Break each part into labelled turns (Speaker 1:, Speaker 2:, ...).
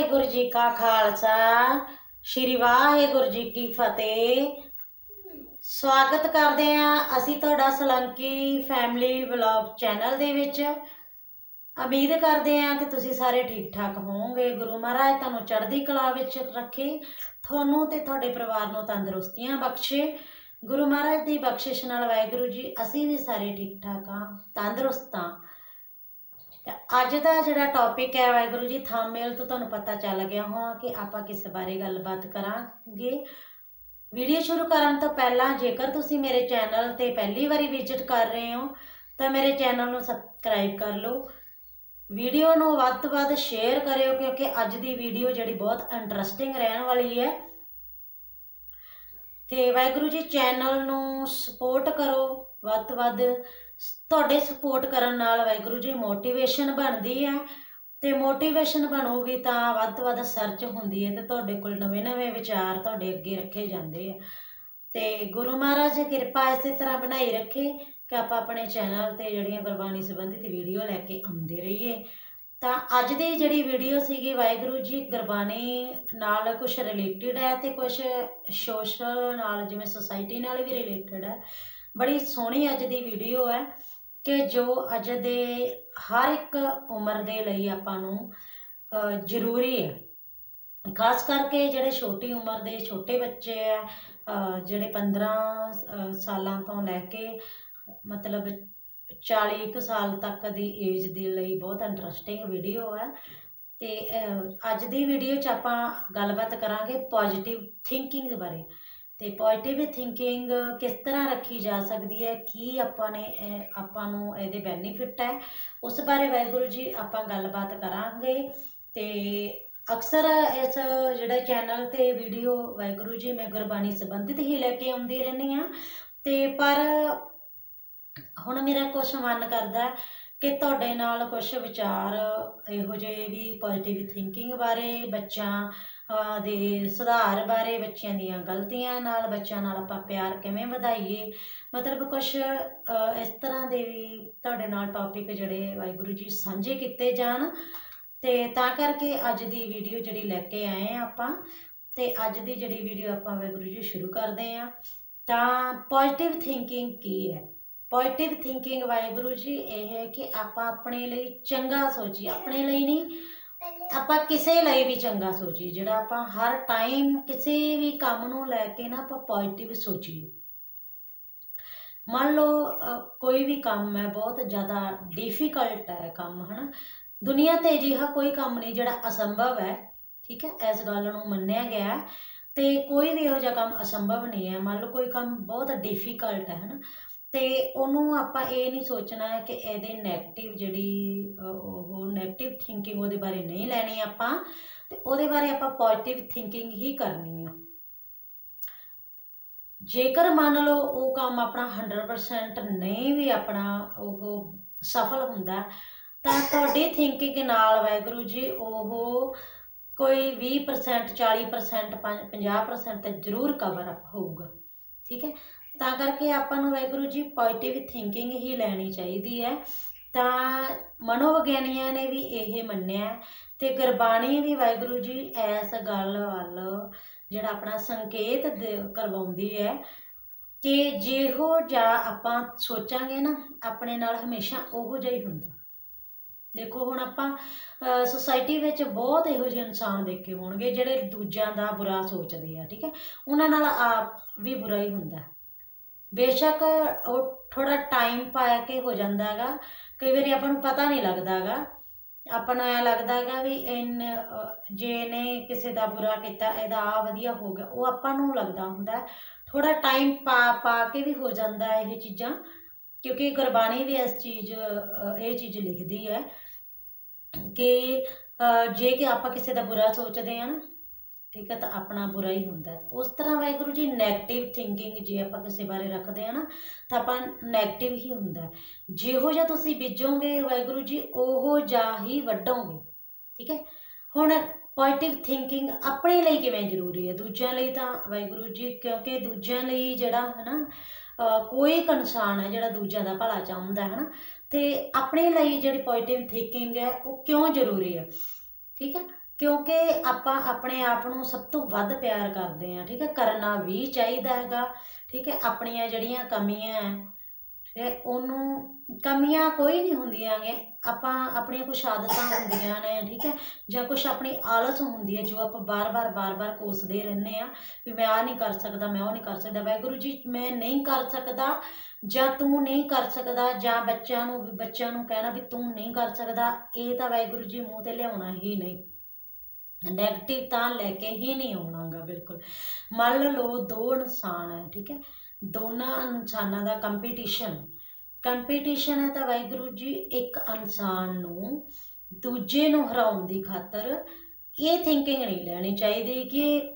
Speaker 1: ਵਾਹਿਗੁਰੂ ਜੀ ਕਾ ਖਾਲਸਾ, ਸ਼੍ਰੀ ਵਾਹਿਗੁਰੂ ਜੀ ਕੀ ਫਤਿਹ। ਸਵਾਗਤ ਕਰਦੇ ਹਾਂ ਅਸੀਂ ਤੁਹਾਡਾ ਸਲੰਕੀ ਫੈਮਿਲੀ ਵਲੌਗ ਚੈਨਲ ਦੇ ਵਿੱਚ। ਉਮੀਦ ਕਰਦੇ ਹਾਂ ਕਿ ਤੁਸੀਂ ਸਾਰੇ ਠੀਕ ਠਾਕ ਹੋਵੋਗੇ। ਗੁਰੂ ਮਹਾਰਾਜ ਤੁਹਾਨੂੰ ਚੜ੍ਹਦੀ ਕਲਾ ਵਿੱਚ ਰੱਖੇ, ਤੁਹਾਨੂੰ ਤੇ ਤੁਹਾਡੇ ਪਰਿਵਾਰ ਨੂੰ ਤੰਦਰੁਸਤੀਆਂ ਬਖਸ਼ੇ। ਗੁਰੂ ਮਹਾਰਾਜ ਦੀ ਬਖਸ਼ਿਸ਼ ਨਾਲ ਵਾਹਿਗੁਰੂ ਜੀ, ਅਸੀਂ ਵੀ ਸਾਰੇ ਠੀਕ ਠਾਕ ਹਾਂ, ਤੰਦਰੁਸਤ ਹਾਂ। ਤੇ ਅੱਜ ਦਾ ਜਿਹੜਾ ਟੌਪਿਕ ਹੈ ਵਾਹਿਗੁਰੂ ਜੀ ਥੰਬਨੇਲ ਤੋਂ ਤੁਹਾਨੂੰ ਪਤਾ ਚੱਲ ਗਿਆ ਹੋਣਾ ਕਿ ਆਪਾਂ ਕਿਸ ਬਾਰੇ ਗੱਲਬਾਤ ਕਰਾਂਗੇ। ਵੀਡੀਓ ਸ਼ੁਰੂ ਕਰਨ ਤੋਂ ਪਹਿਲਾਂ ਜੇਕਰ ਤੁਸੀਂ ਮੇਰੇ ਚੈਨਲ ਤੇ ਪਹਿਲੀ ਵਾਰੀ ਵਿਜ਼ਿਟ ਕਰ ਰਹੇ ਹੋ, ਤਾਂ ਮੇਰੇ ਚੈਨਲ ਨੂੰ ਸਬਸਕ੍ਰਾਈਬ ਕਰ ਲਓ। ਵੀਡੀਓ ਨੂੰ ਵੱਧ ਤੋਂ ਵੱਧ ਸ਼ੇਅਰ ਕਰਿਓ, ਕਿਉਂਕਿ ਅੱਜ ਦੀ ਵੀਡੀਓ ਜਿਹੜੀ ਬਹੁਤ ਇੰਟਰਸਟਿੰਗ ਰਹਿਣ ਵਾਲੀ ਹੈ। ਤੇ ਵਾਹਿਗੁਰੂ ਜੀ ਚੈਨਲ ਨੂੰ ਸਪੋਰਟ ਕਰੋ ਵੱਧ ਤੋਂ ਵੱਧ। ਤੁਹਾਡੇ ਸਪੋਰਟ ਕਰਨ ਨਾਲ ਵਾਹਿਗੁਰੂ ਜੀ ਮੋਟੀਵੇਸ਼ਨ ਬਣਦੀ ਹੈ। ਤੇ ਮੋਟੀਵੇਸ਼ਨ ਬਣੂਗੀ ਤਾਂ ਵੱਧ ਤੋਂ ਵੱਧ ਸਰਚ ਹੁੰਦੀ ਹੈ ਤੇ ਤੁਹਾਡੇ ਕੋਲ ਨਵੇਂ-ਨਵੇਂ ਵਿਚਾਰ ਤੁਹਾਡੇ ਅੱਗੇ ਰੱਖੇ ਜਾਂਦੇ ਆ। ਤੇ ਗੁਰੂ ਮਹਾਰਾਜ ਕਿਰਪਾ ਇਸੇ ਤਰ੍ਹਾਂ ਬਣਾਈ ਰੱਖੇ ਕਿ ਆਪਾਂ ਆਪਣੇ ਚੈਨਲ ਤੇ ਜਿਹੜੀਆਂ ਗੁਰਬਾਣੀ ਸੰਬੰਧਿਤ ਵੀਡੀਓ ਲੈ ਕੇ ਆਉਂਦੇ ਰਹੀਏ। ਤਾਂ ਅੱਜ ਦੀ ਜਿਹੜੀ ਵੀਡੀਓ ਸੀਗੀ ਵਾਹਿਗੁਰੂ ਜੀ, ਗੁਰਬਾਣੀ ਨਾਲ ਕੁਝ ਰਿਲੇਟਡ ਹੈ ਤੇ ਕੁਝ ਸੋਸ਼ਲ ਨਾਲ, ਜਿਵੇਂ ਸੁਸਾਇਟੀ ਨਾਲ ਵੀ ਰਿਲੇਟਡ ਹੈ। ਬੜੀ ਸੋਹਣੀ ਅੱਜ ਦੀ ਵੀਡੀਓ ਹੈ ਕਿ ਜੋ ਅੱਜ ਦੇ ਹਰ ਇੱਕ ਉਮਰ ਦੇ ਲਈ ਆਪਾਂ ਨੂੰ ਜ਼ਰੂਰੀ ਹੈ। ਖਾਸ ਕਰਕੇ ਜਿਹੜੇ ਛੋਟੀ ਉਮਰ ਦੇ ਛੋਟੇ ਬੱਚੇ ਹੈ ਜਿਹੜੇ 15 ਸਾਲਾਂ ਤੋਂ ਲੈ ਕੇ ਮਤਲਬ 40 ਕੁ ਸਾਲ ਤੱਕ ਦੀ ਏਜ ਦੇ ਲਈ ਬਹੁਤ ਇੰਟਰਸਟਿੰਗ ਵੀਡੀਓ ਹੈ। ਤੇ ਅੱਜ ਦੀ ਵੀਡੀਓ 'ਚ ਆਪਾਂ ਗੱਲਬਾਤ ਕਰਾਂਗੇ ਪੋਜ਼ਿਟਿਵ ਥਿੰਕਿੰਗ ਬਾਰੇ। ਤੇ ਪੋਜ਼ਿਟਿਵ ਥਿੰਕਿੰਗ ਕਿਸ ਤਰ੍ਹਾਂ ਰੱਖੀ ਜਾ ਸਕਦੀ ਹੈ, ਕੀ ਆਪਾਂ ਨੇ ਆਪਾਂ ਨੂੰ ਇਹਦੇ ਬੈਨੀਫਿਟ ਹੈ, ਉਸ ਬਾਰੇ ਵਾਹਿਗੁਰੂ ਜੀ ਆਪਾਂ ਗੱਲਬਾਤ ਕਰਾਂਗੇ। ਤੇ ਅਕਸਰ ਇਸ ਜਿਹੜਾ ਚੈਨਲ ਤੇ ਵੀਡੀਓ ਵਾਹਿਗੁਰੂ ਜੀ ਮੈਂ ਗੁਰਬਾਣੀ ਸੰਬੰਧਿਤ ਹੀ ਲੈ ਕੇ ਆਉਂਦੀ ਰਹਿੰਦੀ ਆ ਤੇ ਪਰ ਹੁਣ ਮੇਰਾ ਕੁਝ ਮਨ ਕਰਦਾ ਕਿ ਤੁਹਾਡੇ ਨਾਲ ਕੁਝ ਵਿਚਾਰ ਇਹੋ ਜਿਹੇ ਵੀ ਪੋਜ਼ਿਟਿਵ ਥਿੰਕਿੰਗ ਬਾਰੇ, ਬੱਚਿਆਂ ਦੇ ਸੁਧਾਰ ਬਾਰੇ, ਬੱਚਿਆਂ ਦੀਆਂ ਗਲਤੀਆਂ ਨਾਲ, ਬੱਚਿਆਂ ਨਾਲ ਆਪਾਂ ਪਿਆਰ ਕਿਵੇਂ ਵਧਾਈਏ? ਮਤਲਬ ਕੁਝ ਇਸ ਤਰ੍ਹਾਂ ਦੇ ਵੀ ਤੁਹਾਡੇ ਨਾਲ ਟੌਪਿਕ ਜਿਹੜੇ ਵਾਹਿਗੁਰੂ ਜੀ ਸਾਂਝੇ ਕੀਤੇ ਜਾਣ। ਤੇ ਤਾਂ ਕਰਕੇ ਅੱਜ ਦੀ ਵੀਡੀਓ ਜਿਹੜੀ ਲੈ ਕੇ ਆਏ ਆ ਆਪਾਂ, ਤੇ ਅੱਜ ਦੀ ਜਿਹੜੀ ਵੀਡੀਓ ਆਪਾਂ ਵਾਹਿਗੁਰੂ ਜੀ ਸ਼ੁਰੂ ਕਰਦੇ ਆ ਤਾਂ ਪੋਜ਼ਿਟਿਵ ਥਿੰਕਿੰਗ ਕੀ ਹੈ? ਪੋਜ਼ਿਟਿਵ ਥਿੰਕਿੰਗ ਵਾਹਿਗੁਰੂ ਜੀ, ਇਹ ਹੈ ਕਿ ਆਪਾਂ ਆਪਣੇ ਲਈ ਚੰਗਾ ਸੋਚੀਏ। ਆਪਣੇ ਲਈ ਨਹੀਂ, ਆਪਾਂ ਕਿਸੇ ਲਈ ਵੀ ਚੰਗਾ ਸੋਚੀਏ, ਜਿਹੜਾ ਆਪਾਂ ਹਰ ਟਾਈਮ ਕਿਸੇ ਵੀ ਕੰਮ ਨੂੰ ਲੈ ਕੇ ਨਾ ਆਪਾਂ ਪੋਜ਼ਿਟਿਵ ਸੋਚੀਏ। ਮੰਨ ਲਓ ਕੋਈ ਵੀ ਕੰਮ ਹੈ, ਬਹੁਤ ਜ਼ਿਆਦਾ ਡਿਫਿਕਲਟ ਹੈ ਕੰਮ, ਹਨਾ? ਦੁਨੀਆ ਤੇ ਅਜਿਹਾ ਕੋਈ ਕੰਮ ਨਹੀਂ ਜਿਹੜਾ ਅਸੰਭਵ ਹੈ, ਠੀਕ ਹੈ? ਇਸ ਗੱਲ ਨੂੰ ਮੰਨਿਆ ਗਿਆ ਹੈ। ਤੇ ਕੋਈ ਵੀ ਇਹੋ ਜਿਹਾ ਕੰਮ ਅਸੰਭਵ ਨਹੀਂ ਹੈ। ਮੰਨ ਲਓ, ਕੋਈ ਕੰਮ ਬਹੁਤ ਡਿਫਿਕਲਟ ਹੈ, ਹਨਾ? ਤੇ ਉਹਨੂੰ ਆਪਾਂ ਇਹ ਨਹੀਂ ਸੋਚਣਾ ਕਿ ਇਹਦੇ 네ਗੇਟਿਵ ਜਿਹੜੀ ਉਹ 네ਗੇਟਿਵ ਥਿੰਕਿੰਗ ਉਹਦੇ ਬਾਰੇ ਨਹੀਂ ਲੈਣੀ ਆਪਾਂ, ਤੇ ਉਹਦੇ ਬਾਰੇ ਆਪਾਂ ਪੋਜ਼ਿਟਿਵ ਥਿੰਕਿੰਗ ਹੀ ਕਰਨੀ ਆ। ਜੇਕਰ ਮੰਨ ਲਓ ਉਹ ਕੰਮ ਆਪਣਾ 100% ਨਹੀਂ ਵੀ ਆਪਣਾ ਉਹ ਸਫਲ ਹੁੰਦਾ, ਤਾਂ ਤੁਹਾਡੀ ਥਿੰਕਿੰਗ ਨਾਲ ਵਾਹਿਗੁਰੂ ਜੀ ਉਹ ਕੋਈ 20% 40% 50% ਤਾਂ ਜ਼ਰੂਰ ਕਵਰ ਅਪ ਹੋਊਗਾ। ਠੀਕ ਹੈ? ਤਾਂ ਕਰਕੇ ਆਪਾਂ ਨੂੰ ਵਾਹਿਗੁਰੂ ਜੀ ਪੋਜ਼ਿਟਿਵ ਥਿੰਕਿੰਗ ਹੀ ਲੈਣੀ ਚਾਹੀਦੀ ਹੈ। ਤਾਂ ਮਨੋਵਿਗਿਆਨੀਆਂ ਨੇ ਵੀ ਇਹ ਮੰਨਿਆ ਹੈ ਤੇ ਗੁਰਬਾਣੀ ਵੀ ਵਾਹਿਗੁਰੂ ਜੀ ਇਸ ਗੱਲ ਵੱਲ ਜਿਹੜਾ ਆਪਣਾ ਸੰਕੇਤ ਦੇ- ਕਰਵਾਉਂਦੀ ਹੈ ਕਿ ਜਿਹੋ ਜਿਹਾ ਆਪਾਂ ਸੋਚਾਂਗੇ ਨਾ, ਆਪਣੇ ਨਾਲ ਹਮੇਸ਼ਾ ਉਹੋ ਜਿਹਾ ਹੀ ਹੁੰਦਾ। ਦੇਖੋ ਹੁਣ ਆਪਾਂ ਸੋਸਾਇਟੀ ਵਿੱਚ ਬਹੁਤ ਇਹੋ ਜਿਹੇ ਇਨਸਾਨ ਦੇਖੇ ਹੋਣਗੇ ਜਿਹੜੇ ਦੂਜਿਆਂ ਦਾ ਬੁਰਾ ਸੋਚਦੇ ਆ, ਠੀਕ ਹੈ? ਉਹਨਾਂ ਨਾਲ ਆਪ ਵੀ ਬੁਰਾ ਹੀ ਹੁੰਦਾ। ਬੇਸ਼ੱਕ ਉਹ ਥੋੜਾ ਟਾਈਮ ਪਾ ਕੇ ਹੋ ਜਾਂਦਾ ਹੈਗਾ। ਕਈ ਵਾਰੀ ਆਪਾਂ ਨੂੰ ਪਤਾ ਨਹੀਂ ਲੱਗਦਾ ਹੈਗਾ। ਆਪਾਂ ਨੂੰ ਐ ਲੱਗਦਾ ਹੈਗਾ ਵੀ ਇਨ ਜੇ ਇਹਨੇ ਕਿਸੇ ਦਾ ਬੁਰਾ ਕੀਤਾ, ਇਹਦਾ ਆ ਵਧੀਆ ਹੋ ਗਿਆ, ਉਹ ਆਪਾਂ ਨੂੰ ਲੱਗਦਾ ਹੁੰਦਾ ਥੋੜਾ ਟਾਈਮ ਪਾ ਪਾ ਕੇ ਵੀ ਹੋ ਜਾਂਦਾ ਇਹ ਚੀਜ਼ਾਂ, ਕਿਉਂਕਿ ਗੁਰਬਾਣੀ ਵੀ ਇਸ ਚੀਜ਼ ਇਹ ਚੀਜ਼ ਲਿਖਦੀ ਹੈ ਕਿ ਜੇ ਕਿ ਆਪਾਂ ਕਿਸੇ ਦਾ ਬੁਰਾ ਸੋਚਦੇ ਆ ਨਾ ਠੀਕ ਹੈ, ਤਾਂ ਆਪਣਾ ਬੁਰਾ ਹੀ ਹੁੰਦਾ ਹੈ। ਉਸ ਤਰ੍ਹਾਂ ਵਾਹਿਗੁਰੂ ਜੀ 네ਗੇਟਿਵ ਥਿੰਕਿੰਗ ਜੇ ਆਪਾਂ ਕਿਸੇ ਬਾਰੇ ਰੱਖਦੇ ਆ ਨਾ, ਤਾਂ ਆਪਾਂ 네ਗੇਟਿਵ ਹੀ ਹੁੰਦਾ ਜਿਹੋ ਜਿਹਾ ਤੁਸੀਂ ਬੀਜੋਗੇ ਵਾਹਿਗੁਰੂ ਜੀ, ਉਹੋ ਜਿਹਾ ਹੀ ਵੱਢੋਗੇ। ਠੀਕ ਹੈ, ਹੁਣ ਪੋਜ਼ਿਟਿਵ ਥਿੰਕਿੰਗ ਆਪਣੇ ਲਈ ਕਿਵੇਂ ਜ਼ਰੂਰੀ ਹੈ? ਦੂਜਿਆਂ ਲਈ ਤਾਂ ਵਾਹਿਗੁਰੂ ਜੀ, ਕਿਉਂਕਿ ਦੂਜਿਆਂ ਲਈ ਜਿਹੜਾ ਹੈ ਨਾ ਕੋਈ ਇੱਕ ਇਨਸਾਨ ਹੈ ਜਿਹੜਾ ਦੂਜਿਆਂ ਦਾ ਭਲਾ ਚਾਹੁੰਦਾ ਹੈ ਨਾ, ਤੇ ਆਪਣੇ ਲਈ ਜਿਹੜੀ ਪੋਜ਼ਿਟਿਵ ਥਿੰਕਿੰਗ ਹੈ, ਉਹ ਕਿਉਂ ਜ਼ਰੂਰੀ ਹੈ? ਠੀਕ ਹੈ ਕਿਉਂਕਿ ਆਪਾਂ ਆਪਣੇ ਆਪ ਨੂੰ ਸਭ ਤੋਂ ਵੱਧ ਪਿਆਰ ਕਰਦੇ ਆ ਠੀਕ ਹੈ? ਕਰਨਾ ਵੀ ਚਾਹੀਦਾ ਹੈਗਾ, ਠੀਕ ਹੈ? ਆਪਣੀਆਂ ਜਿਹੜੀਆਂ ਕਮੀਆਂ ਹੈ, ਠੀਕ ਹੈ? ਉਹਨੂੰ ਕਮੀਆਂ ਕੋਈ ਨਹੀਂ ਹੁੰਦੀਆਂ ਗੇ ਆਪਾਂ ਆਪਣੀਆਂ ਕੁਛ ਆਦਤਾਂ ਹੁੰਦੀਆਂ ਨੇ, ਠੀਕ ਹੈ? ਜਾਂ ਕੁਛ ਆਪਣੀ ਆਲਸ ਹੁੰਦੀ ਹੈ, ਜੋ ਆਪਾਂ ਬਾਰ-ਬਾਰ ਬਾਰ-ਬਾਰ ਕੋਸਦੇ ਰਹਿੰਦੇ ਆ ਵੀ ਮੈਂ ਆ ਨਹੀਂ ਕਰ ਸਕਦਾ, ਮੈਂ ਉਹ ਨਹੀਂ ਕਰ ਸਕਦਾ। ਵਾਹਿਗੁਰੂ ਜੀ, ਮੈਂ ਨਹੀਂ ਕਰ ਸਕਦਾ ਜਾਂ ਤੂੰ ਨਹੀਂ ਕਰ ਸਕਦਾ ਜਾਂ ਬੱਚਿਆਂ ਨੂੰ ਵੀ ਬੱਚਿਆਂ ਨੂੰ ਕਹਿਣਾ ਵੀ ਤੂੰ ਨਹੀਂ ਕਰ ਸਕਦਾ, ਇਹ ਤਾਂ ਵਾਹਿਗੁਰੂ ਜੀ ਮੂੰਹ ਤੇ ਲਿਆਉਣਾ ਹੀ ਨਹੀਂ। ਨੈਗੇਟਿਵ ਤਾਂ ਲੈ ਕੇ ਹੀ ਨਹੀਂ ਆਉਣਾਗਾ, ਬਿਲਕੁਲ। ਮੰਨ ਲਓ ਦੋ ਇਨਸਾਨ ਹੈ, ਠੀਕ ਹੈ? ਦੋਨਾਂ ਇਨਸਾਨਾਂ ਦਾ ਕੰਪੀਟੀਸ਼ਨ ਕੰਪੀਟੀਸ਼ਨ ਹੈ ਤਾਂ ਵਾਹਿਗੁਰੂ ਜੀ, ਇੱਕ ਇਨਸਾਨ ਨੂੰ ਦੂਜੇ ਨੂੰ ਹਰਾਉਣ ਦੀ ਖਾਤਰ ਇਹ ਥਿੰਕਿੰਗ ਨਹੀਂ ਲੈਣੀ ਚਾਹੀਦੀ ਕਿ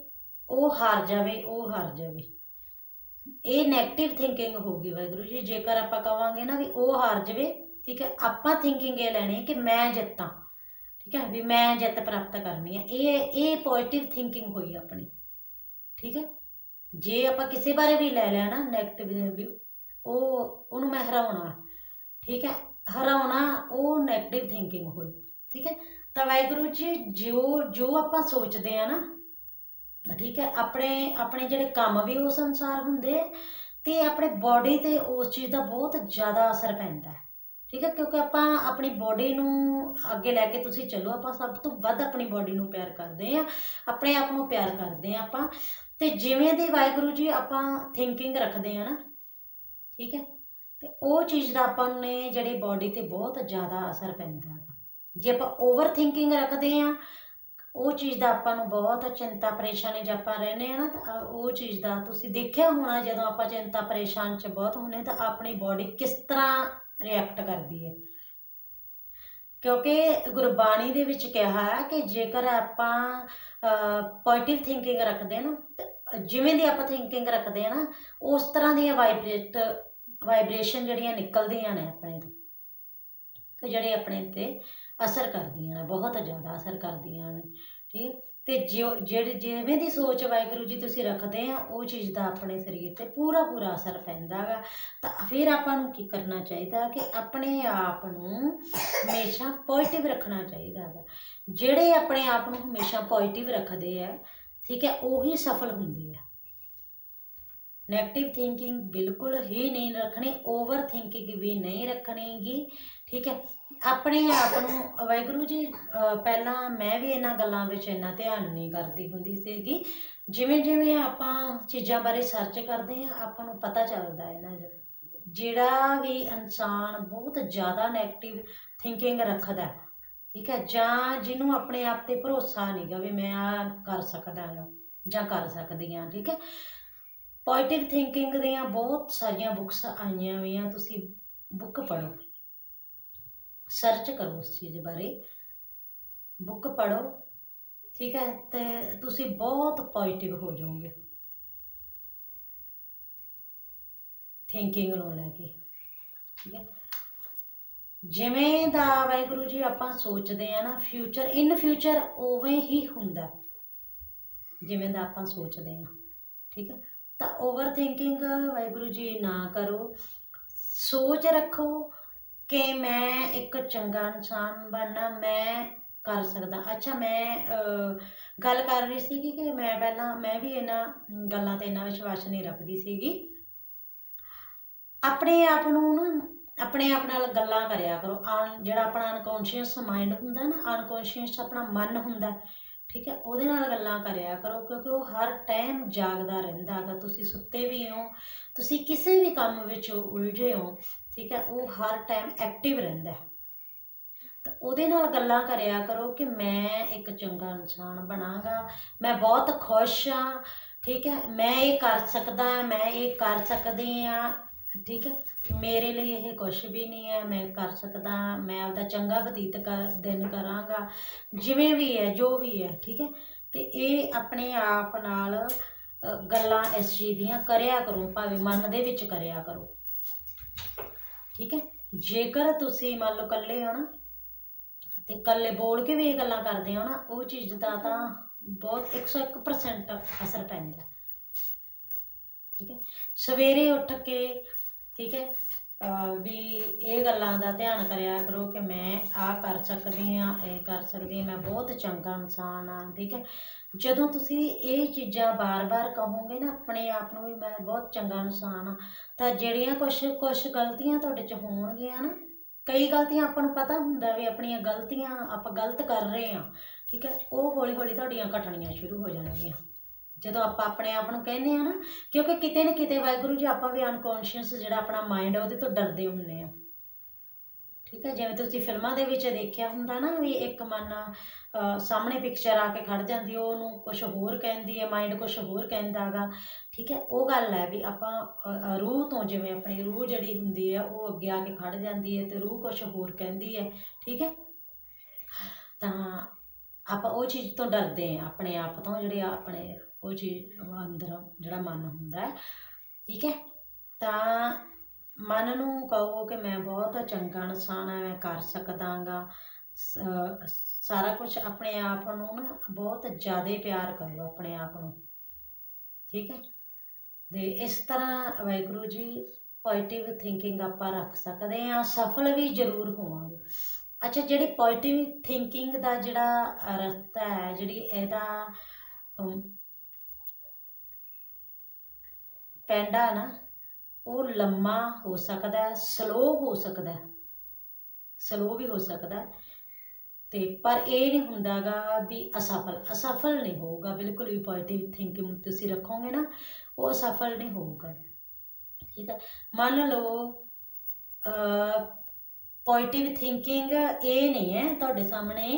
Speaker 1: ਉਹ ਹਾਰ ਜਾਵੇ, ਉਹ ਹਾਰ ਜਾਵੇ। ਇਹ 네ਗੇਟਿਵ ਥਿੰਕਿੰਗ ਹੋਗੀ ਵਾਹਿਗੁਰੂ ਜੀ, ਜੇਕਰ ਆਪਾਂ ਕਵਾਂਗੇ ਨਾ ਵੀ ਉਹ ਹਾਰ ਜਾਵੇ, ਠੀਕ ਹੈ? ਆਪਾਂ ਥਿੰਕਿੰਗ ਇਹ ਲੈਣੀ ਹੈ ਕਿ ਮੈਂ ਜਿੱਤਾਂ। ਠੀਕ ਹੈ, ਵੀ ਮੈਂ ਜਿੱਤ ਪ੍ਰਾਪਤ ਕਰਨੀ ਹੈ। ਇਹ ਇਹ ਪੋਜ਼ਿਟਿਵ ਥਿੰਕਿੰਗ ਹੋਈ ਆਪਣੀ। ਠੀਕ ਹੈ? ਜੇ ਆਪਾਂ ਕਿਸੇ ਬਾਰੇ ਵੀ ਲੈ ਲਿਆ ਨਾ 네ਗੇਟਿਵ ਵੀ ਉਹ, ਉਹਨੂੰ ਮੈਂ ਹਰਾਉਣਾ। ਠੀਕ ਹੈ? ਹਰਾਉਣਾ, ਉਹ 네ਗੇਟਿਵ ਥਿੰਕਿੰਗ ਹੋਈ। ਠੀਕ ਹੈ? ਤਾਂ ਵਾਹਿਗੁਰੂ ਜੀ, ਜੋ ਜੋ ਆਪਾਂ ਸੋਚਦੇ ਆ ਨਾ, ਠੀਕ ਹੈ, ਆਪਣੇ ਆਪਣੇ ਜਿਹੜੇ ਕੰਮ ਵੀ ਉਸ ਅਨੁਸਾਰ ਹੁੰਦੇ ਆ, ਤੇ ਆਪਣੇ ਬਾਡੀ ਤੇ ਉਸ ਚੀਜ਼ ਦਾ ਬਹੁਤ ਜ਼ਿਆਦਾ ਅਸਰ ਪੈਂਦਾ ਹੈ। ਠੀਕ ਹੈ, ਕਿਉਂਕਿ ਆਪਾਂ ਆਪਣੀ ਬਾਡੀ ਨੂੰ ਅੱਗੇ ਲੈ ਕੇ ਤੁਸੀਂ ਚੱਲੋ, ਆਪਾਂ ਸਭ ਤੋਂ ਵੱਧ ਆਪਣੀ ਬਾਡੀ ਨੂੰ ਪਿਆਰ ਕਰਦੇ ਆ ਆਪਣੇ ਆਪ ਨੂੰ ਪਿਆਰ ਕਰਦੇ ਆ ਆਪਾਂ। ਤੇ ਜਿਵੇਂ ਦੀ ਵਾਹਿਗੁਰੂ ਜੀ ਆਪਾਂ ਥਿੰਕਿੰਗ ਰੱਖਦੇ ਆ ਨਾ, ਠੀਕ ਹੈ, ਤੇ ਉਹ ਚੀਜ਼ ਦਾ ਆਪਾਂ ਨੇ ਜਿਹੜੀ ਬਾਡੀ ਤੇ ਬਹੁਤ ਜ਼ਿਆਦਾ ਅਸਰ ਪੈਂਦਾ ਹੈ ਜੇ ਆਪਾਂ ਓਵਰ ਥਿੰਕਿੰਗ ਰੱਖਦੇ ਆ ਉਹ ਚੀਜ਼ ਦਾ ਆਪਾਂ ਨੂੰ ਬਹੁਤ ਚਿੰਤਾ ਪਰੇਸ਼ਾਨੀ 'ਚ ਆਪਾਂ ਰਹਿੰਦੇ ਆ ਨਾ, ਤਾਂ ਉਹ ਚੀਜ਼ ਦਾ ਤੁਸੀਂ ਦੇਖਿਆ ਹੋਣਾ ਜਦੋਂ ਆਪਾਂ ਚਿੰਤਾ ਪਰੇਸ਼ਾਨ 'ਚ ਬਹੁਤ ਹੁੰਦੇ ਤਾਂ ਆਪਣੀ ਬਾਡੀ ਕਿਸ ਤਰ੍ਹਾਂ ਰਿਐਕਟ ਕਰਦੀ ਹੈ। ਕਿਉਂਕਿ ਗੁਰਬਾਣੀ ਦੇ ਵਿੱਚ ਕਿਹਾ ਹੈ ਕਿ ਜੇਕਰ ਆਪਾਂ ਪੋਜ਼ਿਟਿਵ ਥਿੰਕਿੰਗ ਰੱਖਦੇ ਨਾ, ਤੇ ਜਿਵੇਂ ਦੀ ਆਪਾਂ ਥਿੰਕਿੰਗ ਰੱਖਦੇ ਆ ਨਾ, ਉਸ ਤਰ੍ਹਾਂ ਦੀਆਂ ਵਾਈਬ੍ਰੇਟ ਵਾਈਬ੍ਰੇਸ਼ਨ ਜਿਹੜੀਆਂ ਨਿਕਲਦੀਆਂ ਨੇ ਆਪਣੇ ਤੋਂ, ਤੇ ਜਿਹੜੇ ਆਪਣੇ ਤੇ ਅਸਰ ਕਰਦੀਆਂ ਨੇ, ਬਹੁਤ ਜ਼ਿਆਦਾ ਅਸਰ ਕਰਦੀਆਂ ਨੇ, ਠੀਕ ਤੇ ਜਿਉ, ਜਿਹੜੇ ਜਿਵੇਂ ਦੀ ਸੋਚ ਵਾਹਿਗੁਰੂ ਜੀ ਤੁਸੀਂ ਰੱਖਦੇ ਆ, ਉਹ ਚੀਜ਼ ਦਾ ਆਪਣੇ ਸਰੀਰ ਤੇ ਪੂਰਾ ਪੂਰਾ ਅਸਰ ਪੈਂਦਾ ਗਾ ਤਾਂ ਫਿਰ ਆਪਾਂ ਨੂੰ ਕੀ ਕਰਨਾ ਚਾਹੀਦਾ ਕਿ ਆਪਣੇ ਆਪ ਨੂੰ ਹਮੇਸ਼ਾ ਪੋਜ਼ਿਟਿਵ ਰੱਖਣਾ ਚਾਹੀਦਾ ਗਾ ਜਿਹੜੇ ਆਪਣੇ ਆਪ ਨੂੰ ਹਮੇਸ਼ਾ ਪੋਜ਼ਿਟਿਵ ਰੱਖਦੇ ਆ, ਠੀਕ ਹੈ, ਉਹੀ ਸਫਲ ਹੁੰਦੇ ਆ। ਨੈਗੇਟਿਵ ਥਿੰਕਿੰਗ ਬਿਲਕੁਲ ਹੀ ਨਹੀਂ ਰੱਖਣੀ ਓਵਰ ਥਿੰਕਿੰਗ ਵੀ ਨਹੀਂ ਰੱਖਣੀਗੀ, ਠੀਕ ਹੈ। ਆਪਣੇ ਆਪ ਨੂੰ, ਵਾਹਿਗੁਰੂ ਜੀ ਪਹਿਲਾਂ ਮੈਂ ਵੀ ਇਹਨਾਂ ਗੱਲਾਂ ਵਿੱਚ ਇੰਨਾ ਧਿਆਨ ਨਹੀਂ ਕਰਦੀ ਹੁੰਦੀ ਸੀਗੀ। ਜਿਵੇਂ ਜਿਵੇਂ ਆਪਾਂ ਚੀਜ਼ਾਂ ਬਾਰੇ ਸਰਚ ਕਰਦੇ ਆ ਆਪਾਂ ਨੂੰ ਪਤਾ ਚੱਲਦਾ ਹੈ ਨਾ ਜਿਹੜਾ ਵੀ ਇਨਸਾਨ ਬਹੁਤ ਜ਼ਿਆਦਾ ਨੈਗੇਟਿਵ ਥਿੰਕਿੰਗ ਰੱਖਦਾ ਠੀਕ ਹੈ, ਜਾਂ ਜਿਹਨੂੰ ਆਪਣੇ ਆਪ ਤੇ ਭਰੋਸਾ ਨਹੀਂਗਾ ਵੀ ਮੈਂ ਆ ਕਰ ਸਕਦਾ ਹਾਂ ਜਾਂ ਕਰ ਸਕਦੀ ਹਾਂ, ਠੀਕ ਹੈ। ਪੋਜ਼ਿਟਿਵ ਥਿੰਕਿੰਗ ਦੀਆਂ ਬਹੁਤ ਸਾਰੀਆਂ ਬੁੱਕਸ ਆਈਆਂ ਹੋਈਆਂ, ਤੁਸੀਂ ਬੁੱਕ ਪੜ੍ਹੋ। ਸਰਚ ਕਰੋ ਉਸ ਚੀਜ਼ ਬਾਰੇ। ਬੁੱਕ ਪੜ੍ਹੋ, ਠੀਕ ਹੈ? ਤੇ ਤੁਸੀਂ ਬਹੁਤ ਪੋਜ਼ਿਟਿਵ ਹੋ ਜਾਓਗੇ। ਥਿੰਕਿੰਗ ਨੂੰ ਲੈ ਕੇ, ਠੀਕ ਹੈ? ਜਿਵੇਂ ਦਾ ਵਾਹਿਗੁਰੂ ਜੀ ਆਪਾਂ ਸੋਚਦੇ ਆ ਨਾ ਫਿਊਚਰ ਇਨ ਫਿਊਚਰ ਉਵੇਂ ਹੀ ਹੁੰਦਾ। ਜਿਵੇਂ ਦਾ ਆਪਾਂ ਸੋਚਦੇ ਆ ਠੀਕ ਹੈ? ਤਾਂ ਓਵਰ ਥਿੰਕਿੰਗ ਵਾਹਿਗੁਰੂ ਜੀ ਨਾ ਕਰੋ। ਸੋਚ ਰੱਖੋ ਕਿ ਮੈਂ ਇੱਕ ਚੰਗਾ ਇਨਸਾਨ ਬਣਨਾ ਮੈਂ ਕਰ ਸਕਦਾ। ਅੱਛਾ, ਮੈਂ ਗੱਲ ਕਰ ਰਹੀ ਸੀਗੀ ਕਿ ਮੈਂ ਪਹਿਲਾਂ, ਮੈਂ ਵੀ ਇਹਨਾਂ ਗੱਲਾਂ ਤੇ ਇੰਨਾ ਵਿਸ਼ਵਾਸ ਨਹੀਂ ਰੱਖਦੀ ਸੀਗੀ। ਆਪਣੇ ਆਪ ਨੂੰ ਨਾ, ਆਪਣੇ ਆਪ ਨਾਲ ਗੱਲਾਂ ਕਰਿਆ ਕਰੋ। ਅਨ ਜਿਹੜਾ ਆਪਣਾ ਅਨਕੌਂਸ਼ੀਅਸ ਮਾਈਂਡ ਹੁੰਦਾ ਨਾ ਅਨਕੌਂਸ਼ੀਅਸ ਆਪਣਾ ਮਨ ਹੁੰਦਾ ਠੀਕ ਹੈ, ਉਹਦੇ ਨਾਲ ਗੱਲਾਂ ਕਰਿਆ ਕਰੋ, ਕਿਉਂਕਿ ਉਹ ਹਰ ਟਾਈਮ ਜਾਗਦਾ ਰਹਿੰਦਾ ਹੈਗਾ। ਤੁਸੀਂ ਸੁੱਤੇ ਵੀ ਹੋ, ਤੁਸੀਂ ਕਿਸੇ ਵੀ ਕੰਮ ਵਿੱਚ ਉਲਝੇ ਹੋ, ਠੀਕ ਹੈ, ਉਹ ਹਰ ਟਾਈਮ ਐਕਟਿਵ ਰਹਿੰਦਾ ਤਾਂ ਉਹਦੇ ਨਾਲ ਗੱਲਾਂ ਕਰਿਆ ਕਰੋ ਕਿ ਮੈਂ ਇੱਕ ਚੰਗਾ ਇਨਸਾਨ ਬਣਾਂਗਾ, ਮੈਂ ਬਹੁਤ ਖੁਸ਼ ਹਾਂ, ਠੀਕ ਹੈ, ਮੈਂ ਇਹ ਕਰ ਸਕਦਾ, ਮੈਂ ਇਹ ਕਰ ਸਕਦੀ ਹਾਂ। ਠੀਕ ਹੈ? ਮੇਰੇ ਲਈ ਇਹ ਕੁਝ ਵੀ ਨਹੀਂ ਹੈ, ਮੈਂ ਕਰ ਸਕਦਾ, ਮੈਂ ਆਪਦਾ ਚੰਗਾ ਬਤੀਤ ਕਰ ਦਿਨ ਕਰਾਂਗਾ, ਜਿਵੇਂ ਵੀ ਹੈ, ਜੋ ਵੀ ਹੈ, ਠੀਕ ਹੈ? ਤੇ ਇਹ ਆਪਣੇ ਆਪ ਨਾਲ ਗੱਲਾਂ ਇਸ ਚੀਜ਼ ਦੀਆਂ ਕਰਿਆ ਕਰੋ, ਭਾਵੇਂ ਮਨ ਦੇ ਵਿੱਚ ਕਰਿਆ ਕਰੋ। ਠੀਕ ਹੈ? ਜੇਕਰ ਤੁਸੀਂ ਮੰਨ ਲਓ ਇਕੱਲੇ ਹੋ ਨਾ, ਤੇ ਇਕੱਲੇ ਬੋਲ ਕੇ ਵੀ ਇਹ ਗੱਲਾਂ ਕਰਦੇ ਹੋ ਨਾ, ਉਹ ਚੀਜ਼ ਦਾ ਤਾਂ ਬਹੁਤ 101% ਅਸਰ ਪੈਂਦਾ। ਠੀਕ ਹੈ? ਸਵੇਰੇ ਉੱਠ ਕੇ ਠੀਕ ਹੈ? ਵੀ ਇਹ ਗੱਲਾਂ ਦਾ ਧਿਆਨ ਕਰਿਆ ਕਰੋ ਕਿ ਮੈਂ ਆਹ ਕਰ ਸਕਦੀ ਆ ਇਹ ਕਰ ਸਕਦੀ ਹਾਂ, ਮੈਂ ਬਹੁਤ ਚੰਗਾ ਇਨਸਾਨ ਆ ਠੀਕ ਹੈ? ਜਦੋਂ ਤੁਸੀਂ ਇਹ ਚੀਜ਼ਾਂ ਬਾਰ-ਬਾਰ ਕਹੋਗੇ ਨਾ, ਆਪਣੇ ਆਪ ਨੂੰ ਵੀ ਮੈਂ ਬਹੁਤ ਚੰਗਾ ਇਨਸਾਨ ਆ ਤਾਂ ਜਿਹੜੀਆਂ ਕੁਝ ਕੁਝ ਗਲਤੀਆਂ ਤੁਹਾਡੇ ਚ ਹੋਣਗੀਆਂ ਨਾ, ਕਈ ਗਲਤੀਆਂ ਆਪਾਂ ਨੂੰ ਪਤਾ ਹੁੰਦਾ ਵੀ ਆਪਣੀਆਂ ਗਲਤੀਆਂ ਆਪਾਂ ਗਲਤ ਕਰ ਰਹੇ ਆ ਠੀਕ ਹੈ? ਉਹ ਹੌਲੀ-ਹੌਲੀ ਤੁਹਾਡੀਆਂ ਘਟਣੀਆਂ ਸ਼ੁਰੂ ਹੋ ਜਾਣਗੀਆਂ। ਜਦੋਂ ਆਪਾਂ ਆਪਣੇ ਆਪ ਨੂੰ ਕਹਿੰਦੇ ਆ ਨਾ, ਕਿਉਂਕਿ ਕਿਤੇ ਨਾ ਕਿਤੇ ਵਾਹਿਗੁਰੂ ਜੀ ਆਪਾਂ ਵੀ ਅਨਕੌਂਸ਼ੀਅਸ ਜਿਹੜਾ ਆਪਣਾ ਮਾਈਂਡ ਉਹਦੇ ਤੋਂ ਡਰਦੇ ਹੁੰਦੇ ਆ। ਠੀਕ ਹੈ ਜਿਵੇਂ ਤੁਸੀਂ ਫਿਲਮਾਂ ਦੇ ਵਿੱਚ ਦੇਖਿਆ ਹੁੰਦਾ ਨਾ ਵੀ ਇੱਕ ਮਨ ਸਾਹਮਣੇ ਪਿਕਚਰ ਆ ਕੇ ਖੜ ਜਾਂਦੀ ਉਹ ਉਹਨੂੰ ਕੁਝ ਹੋਰ ਕਹਿੰਦੀ ਹੈ ਮਾਈਂਡ ਕੁਝ ਹੋਰ ਕਹਿੰਦਾਗਾ ਠੀਕ ਹੈ ਉਹ ਗੱਲ ਹੈ ਵੀ ਆਪਾਂ ਰੂਹ ਤੋਂ ਜਿਵੇਂ ਆਪਣੀ ਰੂਹ ਜਿਹੜੀ ਹੁੰਦੀ ਹੈ ਉਹ ਅੱਗੇ ਆ ਕੇ ਖੜ ਜਾਂਦੀ ਹੈ ਤੇ ਰੂਹ ਕੁਝ ਹੋਰ ਕਹਿੰਦੀ ਹੈ ਠੀਕ ਹੈ ਤਾਂ ਆਪਾਂ ਉਹ ਚੀਜ਼ ਤੋਂ ਡਰਦੇ ਹਾਂ ਆਪਣੇ ਆਪ ਤੋਂ ਜਿਹੜੇ ਆਪਣੇ ਉਹ ਚੀਜ਼ ਅੰਦਰ ਜਿਹੜਾ ਮਨ ਹੁੰਦਾ ਠੀਕ ਹੈ? ਤਾਂ ਮਨ ਨੂੰ ਕਹੋ ਕਿ ਮੈਂ ਬਹੁਤ ਚੰਗਾ ਇਨਸਾਨ ਹਾਂ, ਮੈਂ ਕਰ ਸਕਦਾਗਾ। ਸਾਰਾ ਕੁਝ ਆਪਣੇ ਆਪ ਨੂੰ ਨਾ ਬਹੁਤ ਜ਼ਿਆਦਾ ਪਿਆਰ ਕਰੋ ਆਪਣੇ ਆਪ ਨੂੰ, ਠੀਕ ਹੈ? ਤੇ ਇਸ ਤਰ੍ਹਾਂ ਵਾਹਿਗੁਰੂ ਜੀ ਪੋਜ਼ਿਟਿਵ ਥਿੰਕਿੰਗ ਆਪਾਂ ਰੱਖ ਸਕਦੇ ਹਾਂ, ਸਫਲ ਵੀ ਜ਼ਰੂਰ ਹੋਵਾਂਗੇ। ਅੱਛਾ, ਜਿਹੜੀ ਪੋਜ਼ਿਟਿਵ ਥਿੰਕਿੰਗ ਦਾ ਜਿਹੜਾ ਰਸਤਾ ਹੈ, ਜਿਹੜੀ ਇਹਦਾ ਪੈਂਡਾ ਨਾ, ਉਹ ਲੰਮਾ ਹੋ ਸਕਦਾ ਹੈ ਸਲੋ ਹੋ ਸਕਦਾ ਹੈ। ਸਲੋ ਵੀ ਹੋ ਸਕਦਾ ਹੈ। ਤੇ ਪਰ ਇਹ ਨਹੀਂ ਹੁੰਦਾਗਾ ਵੀ ਅਸਫਲ ਅਸਫਲ ਨਹੀਂ ਹੋਊਗਾ, ਬਿਲਕੁਲ ਵੀ ਪੋਜ਼ਿਟਿਵ ਥਿੰਕਿੰਗ ਤੁਸੀਂ ਰੱਖੋਗੇ ਨਾ, ਉਹ ਅਸਫਲ ਨਹੀਂ ਹੋਊਗਾ। ਠੀਕ ਹੈ, ਮੰਨ ਲਓ ਪੋਜ਼ਿਟਿਵ ਥਿੰਕਿੰਗ ਇਹ ਨਹੀਂ ਹੈ ਤੁਹਾਡੇ ਸਾਹਮਣੇ।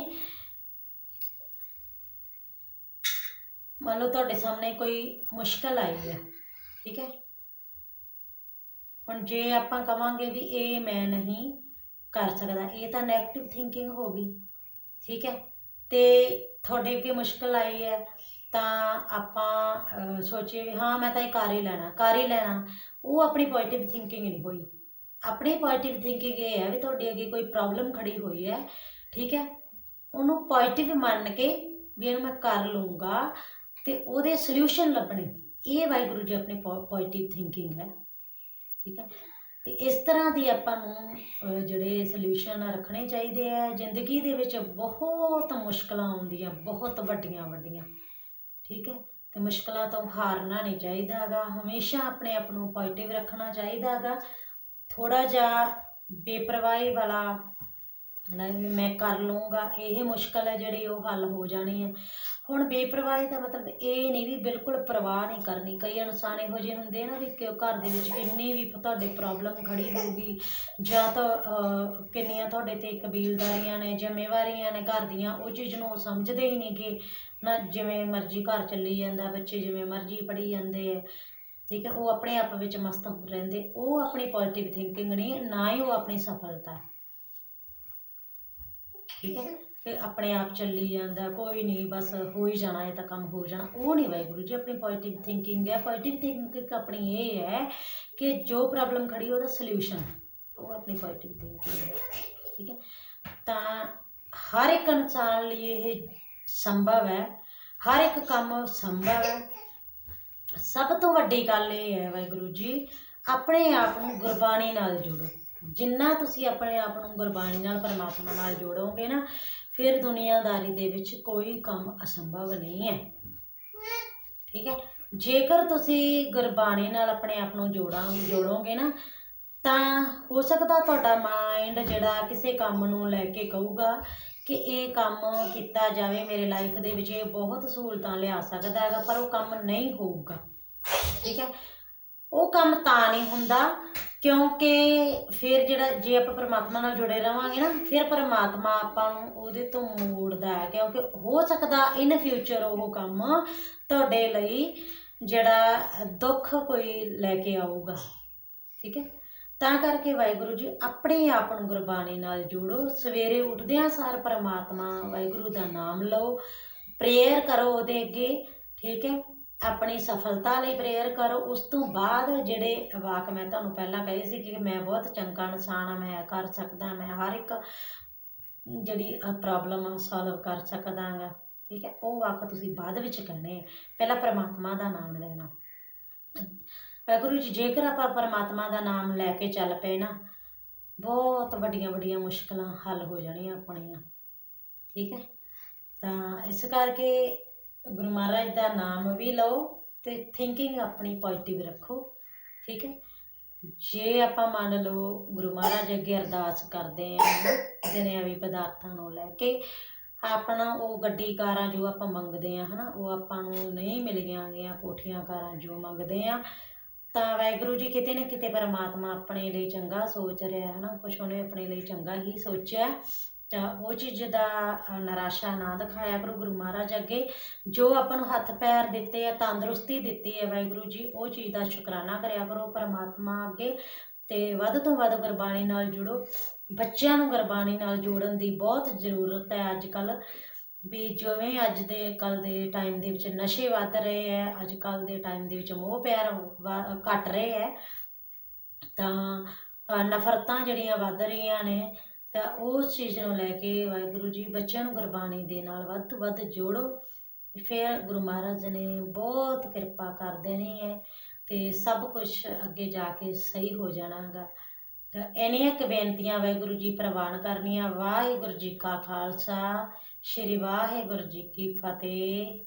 Speaker 1: ਮੰਨ ਲਓ ਤੁਹਾਡੇ ਸਾਹਮਣੇ ਕੋਈ ਮੁਸ਼ਕਲ ਆਈ ਹੈ। ਠੀਕ ਹੈ? ਹੁਣ ਜੇ ਆਪਾਂ ਕਵਾਂਗੇ ਵੀ ਇਹ ਮੈਂ ਨਹੀਂ ਕਰ ਸਕਦਾ ਇਹ ਤਾਂ 네ਗੇਟਿਵ ਥਿੰਕਿੰਗ ਹੋ ਗਈ ਠੀਕ ਹੈ? ਤੇ ਤੁਹਾਡੇ ਅੱਗੇ ਮੁਸ਼ਕਲ ਆਈ ਹੈ ਤਾਂ ਆਪਾਂ ਅਹ, ਸੋਚੀਏ ਵੀ ਹਾਂ ਮੈਂ ਤਾਂ ਇਹ ਕਰ ਹੀ ਲੈਣਾ ਕਰ ਹੀ ਲੈਣਾ। ਉਹ ਆਪਣੀ ਪੋਜ਼ਿਟਿਵ ਥਿੰਕਿੰਗ ਨਹੀਂ ਹੋਈ। ਆਪਣੀ ਪੋਜ਼ਿਟਿਵ ਥਿੰਕਿੰਗ ਇਹ ਹੈ ਵੀ ਤੁਹਾਡੇ ਅੱਗੇ ਕੋਈ ਪ੍ਰੋਬਲਮ ਖੜੀ ਹੋਈ ਹੈ ਠੀਕ ਹੈ? ਉਹਨੂੰ ਪੋਜ਼ਿਟਿਵ ਮੰਨ ਕੇ ਵੀ ਇਹਨੂੰ ਮੈਂ ਕਰ ਲੂੰਗਾ ਤੇ ਉਹਦੇ ਸੋਲੂਸ਼ਨ ਲੱਭਣੇ। ਇਹ ਵਾਹਿਗੁਰੂ ਜੀ ਆਪਣੀ ਪੋਜ਼ਿਟਿਵ ਥਿੰਕਿੰਗ ਹੈ ਠੀਕ ਹੈ। ਤੇ ਇਸ ਤਰ੍ਹਾਂ ਦੀ ਆਪਾਂ ਨੂੰ ਅਹ, ਜਿਹੜੇ ਸੋਲੂਸ਼ਨ ਰੱਖਣੇ ਚਾਹੀਦੇ ਆ ਜ਼ਿੰਦਗੀ ਦੇ ਵਿੱਚ ਬਹੁਤ ਮੁਸ਼ਕਲਾਂ ਆਉਂਦੀਆਂ ਬਹੁਤ ਵੱਡੀਆਂ ਵੱਡੀਆਂ ਠੀਕ ਹੈ। ਤੇ ਮੁਸ਼ਕਲਾਂ ਤੋਂ ਹਾਰਨਾ ਨਹੀਂ ਚਾਹੀਦਾਗਾ ਹਮੇਸ਼ਾ ਆਪਣੇ ਆਪ ਨੂੰ ਪੋਜ਼ਿਟਿਵ ਰੱਖਣਾ ਚਾਹੀਦਾਗਾ ਥੋੜਾ ਜਿਹਾ ਬੇਪਰਵਾਹੀ ਵਾਲਾ ਲੈ ਵੀ ਮੈਂ ਕਰ ਲੂੰਗਾ ਇਹ ਮੁਸ਼ਕਲ ਹੈ ਜਿਹੜੀ ਉਹ ਹੱਲ ਹੋ ਜਾਣੀ ਹੈ। ਹੁਣ ਬੇਪਰਵਾਹੀ ਦਾ ਮਤਲਬ ਇਹ ਨਹੀਂ ਵੀ ਬਿਲਕੁਲ ਪਰਵਾਹ ਨਹੀਂ ਕਰਨੀ। ਕਈ ਇਨਸਾਨ ਇਹੋ ਜਿਹੇ ਹੁੰਦੇ ਆ ਨਾ ਵੀ ਕਿ ਘਰ ਦੇ ਵਿੱਚ ਕਿੰਨੀ ਵੀ ਤੁਹਾਡੇ ਪ੍ਰੋਬਲਮ ਖੜੀ ਹੋਊਗੀ, ਜਾਂ ਤਾਂ ਕਿੰਨੀਆਂ ਤੁਹਾਡੇ ਤੇ ਕਬੀਲਦਾਰੀਆਂ ਨੇ, ਜ਼ਿੰਮੇਵਾਰੀਆਂ ਨੇ, ਘਰ ਦੀਆਂ, ਉਹ ਚੀਜ਼ ਨੂੰ ਉਹ ਸਮਝਦੇ ਹੀ ਨਹੀਂ ਕਿ ਨਾ ਜਿਵੇਂ ਮਰਜ਼ੀ ਘਰ ਚੱਲੀ ਜਾਂਦਾ, ਬੱਚੇ ਜਿਵੇਂ ਮਰਜ਼ੀ ਪੜ੍ਹੀ ਜਾਂਦੇ ਆ, ਠੀਕ ਹੈ, ਉਹ ਆਪਣੇ ਆਪ ਵਿੱਚ ਮਸਤ ਰਹਿੰਦੇ। ਉਹ ਆਪਣੀ ਪੋਜ਼ਿਟਿਵ ਥਿੰਕਿੰਗ ਨਹੀਂ, ਨਾ ਹੀ ਉਹ ਆਪਣੀ ਸਫਲਤਾ। ਠੀਕ ਹੈ? ਕਿ ਆਪਣੇ ਆਪ ਚੱਲੀ ਜਾਂਦਾ, ਕੋਈ ਨਹੀਂ, ਬਸ ਹੋ ਹੀ ਜਾਣਾ, ਇਹ ਤਾਂ ਕੰਮ ਹੋ ਜਾਣਾ। ਉਹ ਨਹੀਂ ਵਾਹਿਗੁਰੂ ਜੀ, ਆਪਣੀ ਪੋਜ਼ਿਟਿਵ ਥਿੰਕਿੰਗ ਹੈ। ਪੋਜ਼ਿਟਿਵ ਥਿੰਕਿੰਗ ਆਪਣੀ ਇਹ ਹੈ ਕਿ ਜੋ ਪ੍ਰੋਬਲਮ ਖੜੀ ਉਹਦਾ ਸੋਲੂਸ਼ਨ ਉਹ ਆਪਣੀ ਪੋਜ਼ਿਟਿਵ ਥਿੰਕਿੰਗ ਹੈ। ਠੀਕ ਹੈ? ਤਾਂ ਹਰ ਇੱਕ ਇਨਸਾਨ ਲਈ ਇਹ ਸੰਭਵ ਹੈ। ਹਰ ਇੱਕ ਕੰਮ ਸੰਭਵ ਹੈ। ਸਭ ਤੋਂ ਵੱਡੀ ਗੱਲ ਇਹ ਹੈ ਵਾਹਿਗੁਰੂ ਜੀ, ਆਪਣੇ ਆਪ ਨੂੰ ਗੁਰਬਾਣੀ ਨਾਲ ਜੋੜੋ। ਜਿੰਨਾ ਤੁਸੀਂ ਆਪਣੇ ਆਪ ਨੂੰ ਗੁਰਬਾਣੀ ਨਾਲ, ਪਰਮਾਤਮਾ ਨਾਲ ਜੋੜੋਗੇ ਨਾ, ਫਿਰ ਦੁਨੀਆਦਾਰੀ ਦੇ ਵਿੱਚ ਕੋਈ ਕੰਮ ਅਸੰਭਵ ਨਹੀਂ ਹੈ। ਠੀਕ ਹੈ? ਜੇਕਰ ਤੁਸੀਂ ਗੁਰਬਾਣੀ ਨਾਲ ਆਪਣੇ ਆਪ ਨੂੰ ਜੋੜਾਂ, ਜੋੜੋਗੇ ਨਾ, ਤਾਂ ਹੋ ਸਕਦਾ ਤੁਹਾਡਾ ਮਾਈਂਡ ਜਿਹੜਾ ਕਿਸੇ ਕੰਮ ਨੂੰ ਲੈ ਕੇ ਕਹੂਗਾ ਕਿ ਇਹ ਕੰਮ ਕੀਤਾ ਜਾਵੇ, ਮੇਰੇ ਲਾਈਫ ਦੇ ਵਿੱਚ ਇਹ ਬਹੁਤ ਸਹੂਲਤਾਂ ਲਿਆ ਸਕਦਾ ਹੈਗਾ, ਪਰ ਉਹ ਕੰਮ ਨਹੀਂ ਹੋਊਗਾ। ਠੀਕ ਹੈ? ਉਹ ਕੰਮ ਤਾਂ ਨਹੀਂ ਹੁੰਦਾ ਕਿਉਂਕਿ ਫਿਰ ਜਿਹੜਾ ਜੇ ਆਪਾਂ ਪਰਮਾਤਮਾ ਨਾਲ ਜੁੜੇ ਰਵਾਂਗੇ ਨਾ, ਫਿਰ ਪਰਮਾਤਮਾ ਆਪਾਂ ਨੂੰ ਉਹਦੇ ਤੋਂ ਮੋੜਦਾ ਹੈ, ਕਿਉਂਕਿ ਹੋ ਸਕਦਾ ਇਨ ਫਿਊਚਰ ਉਹ ਕੰਮ ਤੁਹਾਡੇ ਲਈ ਜਿਹੜਾ ਦੁੱਖ ਕੋਈ ਲੈ ਕੇ ਆਊਗਾ। ਠੀਕ ਹੈ? ਤਾਂ ਕਰਕੇ ਵਾਹਿਗੁਰੂ ਜੀ, ਆਪਣੇ ਆਪ ਨੂੰ ਗੁਰਬਾਣੀ ਨਾਲ ਜੋੜੋ। ਸਵੇਰੇ ਉੱਠਦਿਆਂ ਸਾਰ ਪਰਮਾਤਮਾ ਵਾਹਿਗੁਰੂ ਦਾ ਨਾਮ ਲਓ। ਪ੍ਰੇਅਰ ਕਰੋ ਉਹਦੇ ਅੱਗੇ। ਠੀਕ ਹੈ? ਆਪਣੀ ਸਫਲਤਾ ਲਈ ਪ੍ਰੇਅਰ ਕਰੋ। ਉਸ ਤੋਂ ਬਾਅਦ ਜਿਹੜੇ ਵਾਕ ਮੈਂ ਤੁਹਾਨੂੰ ਪਹਿਲਾਂ ਕਹੇ ਸੀ ਕਿ ਮੈਂ ਬਹੁਤ ਚੰਗਾ ਇਨਸਾਨ ਆ ਮੈਂ ਕਰ ਸਕਦਾ, ਮੈਂ ਹਰ ਇੱਕ ਜਿਹੜੀ ਪ੍ਰੋਬਲਮ ਸੋਲਵ ਕਰ ਸਕਦਾਗਾ ਠੀਕ ਹੈ? ਉਹ ਵਾਕ ਤੁਸੀਂ ਬਾਅਦ ਵਿੱਚ ਕਰਨੇ ਆ। ਪਹਿਲਾਂ ਪਰਮਾਤਮਾ ਦਾ ਨਾਮ ਲੈਣਾ। ਵਾਹਿਗੁਰੂ ਜੀ, ਜੇਕਰ ਆਪਾਂ ਪਰਮਾਤਮਾ ਦਾ ਨਾਮ ਲੈ ਕੇ ਚੱਲ ਪਏ ਨਾ, ਬਹੁਤ ਵੱਡੀਆਂ ਵੱਡੀਆਂ ਮੁਸ਼ਕਲਾਂ ਹੱਲ ਹੋ ਜਾਣੀਆਂ ਆਪਣੀਆਂ। ਠੀਕ ਹੈ? ਤਾਂ ਇਸ ਕਰਕੇ ਗੁਰੂ ਮਹਾਰਾਜ ਦਾ ਨਾਮ ਵੀ ਲਓ ਤੇ ਥਿੰਕਿੰਗ ਆਪਣੀ ਪੋਜ਼ਿਟਿਵ ਰੱਖੋ, ਠੀਕ ਹੈ? ਜੇ ਆਪਾਂ ਮੰਨ ਲਓ ਗੁਰੂ ਮਹਾਰਾਜ ਅੱਗੇ ਅਰਦਾਸ ਕਰਦੇ ਆਂ ਦੁਨਿਆਵੀ ਪਦਾਰਥਾਂ ਨੂੰ ਲੈ ਕੇ, ਆਪਣਾ ਉਹ ਗੱਡੀ ਕਾਰਾਂ ਜੋ ਆਪਾਂ ਮੰਗਦੇ ਆ ਹਨਾ, ਉਹ ਆਪਾਂ ਨੂੰ ਨਹੀਂ ਮਿਲੀਆਂ ਗਈਆਂ, ਕੋਠੀਆਂ ਕਾਰਾਂ ਜੋ ਮੰਗਦੇ ਆ ਤਾਂ ਵਾਹਿਗੁਰੂ ਜੀ ਕਿਤੇ ਨਾ ਕਿਤੇ ਪਰਮਾਤਮਾ ਆਪਣੇ ਲਈ ਚੰਗਾ ਸੋਚ ਰਿਹਾ ਹੈ ਨਾ ਕੁਛ ਉਹਨੇ ਆਪਣੇ ਲਈ ਚੰਗਾ ਹੀ ਸੋਚਿਆ। ਤਾਂ ਉਹ ਚੀਜ਼ ਦਾ ਨਿਰਾਸ਼ਾ ਨਾ ਦਿਖਾਇਆ ਕਰੋ ਗੁਰੂ ਮਹਾਰਾਜ ਅੱਗੇ। ਜੋ ਆਪਾਂ ਨੂੰ ਹੱਥ ਪੈਰ ਦਿੱਤੇ ਆ, ਤੰਦਰੁਸਤੀ ਦਿੱਤੀ ਹੈ ਵਾਹਿਗੁਰੂ ਜੀ, ਉਹ ਚੀਜ਼ ਦਾ ਸ਼ੁਕਰਾਨਾ ਕਰਿਆ ਕਰੋ ਪਰਮਾਤਮਾ ਅੱਗੇ ਤੇ ਵੱਧ ਤੋਂ ਵੱਧ ਗੁਰਬਾਣੀ ਨਾਲ ਜੁੜੋ। ਬੱਚਿਆਂ ਨੂੰ ਗੁਰਬਾਣੀ ਨਾਲ ਜੋੜਨ ਦੀ ਬਹੁਤ ਜ਼ਰੂਰਤ ਹੈ ਅੱਜ ਕੱਲ ਵੀ ਜਿਵੇਂ ਅੱਜ ਦੇ ਕੱਲ ਦੇ ਟਾਈਮ ਦੇ ਵਿੱਚ ਨਸ਼ੇ ਵੱਧ ਰਹੇ ਹੈ ਅੱਜ ਕੱਲ ਦੇ ਟਾਈਮ ਦੇ ਵਿੱਚ ਮੋਹ ਪਿਆਰ ਵਾ- ਘਟ ਰਹੇ ਹੈ ਤਾਂ ਨਫ਼ਰਤਾਂ ਜਿਹੜੀਆਂ ਵੱਧ ਰਹੀਆਂ ਨੇ ਤਾਂ ਉਸ ਚੀਜ਼ ਨੂੰ ਲੈ ਕੇ ਵਾਹਿਗੁਰੂ ਜੀ ਬੱਚਿਆਂ ਨੂੰ ਗੁਰਬਾਣੀ ਦੇ ਨਾਲ ਵੱਧ ਤੋਂ ਵੱਧ ਜੋੜੋ। ਫਿਰ ਗੁਰੂ ਮਹਾਰਾਜ ਨੇ ਬਹੁਤ ਕਿਰਪਾ ਕਰ ਦੇਣੀ ਹੈ ਤੇ ਸਭ ਕੁਝ ਅੱਗੇ ਜਾ ਕੇ ਸਹੀ ਹੋ ਜਾਣਾਗਾ। ਤਾਂ ਇੰਨੀਆਂ ਕੁ ਬੇਨਤੀਆਂ ਵਾਹਿਗੁਰੂ ਜੀ ਪ੍ਰਵਾਨ ਕਰਨੀਆਂ। ਵਾਹਿਗੁਰੂ ਜੀ ਕਾ ਖਾਲਸਾ, ਸ਼੍ਰੀ ਵਾਹਿਗੁਰੂ ਜੀ ਕੀ ਫਤਿਹ।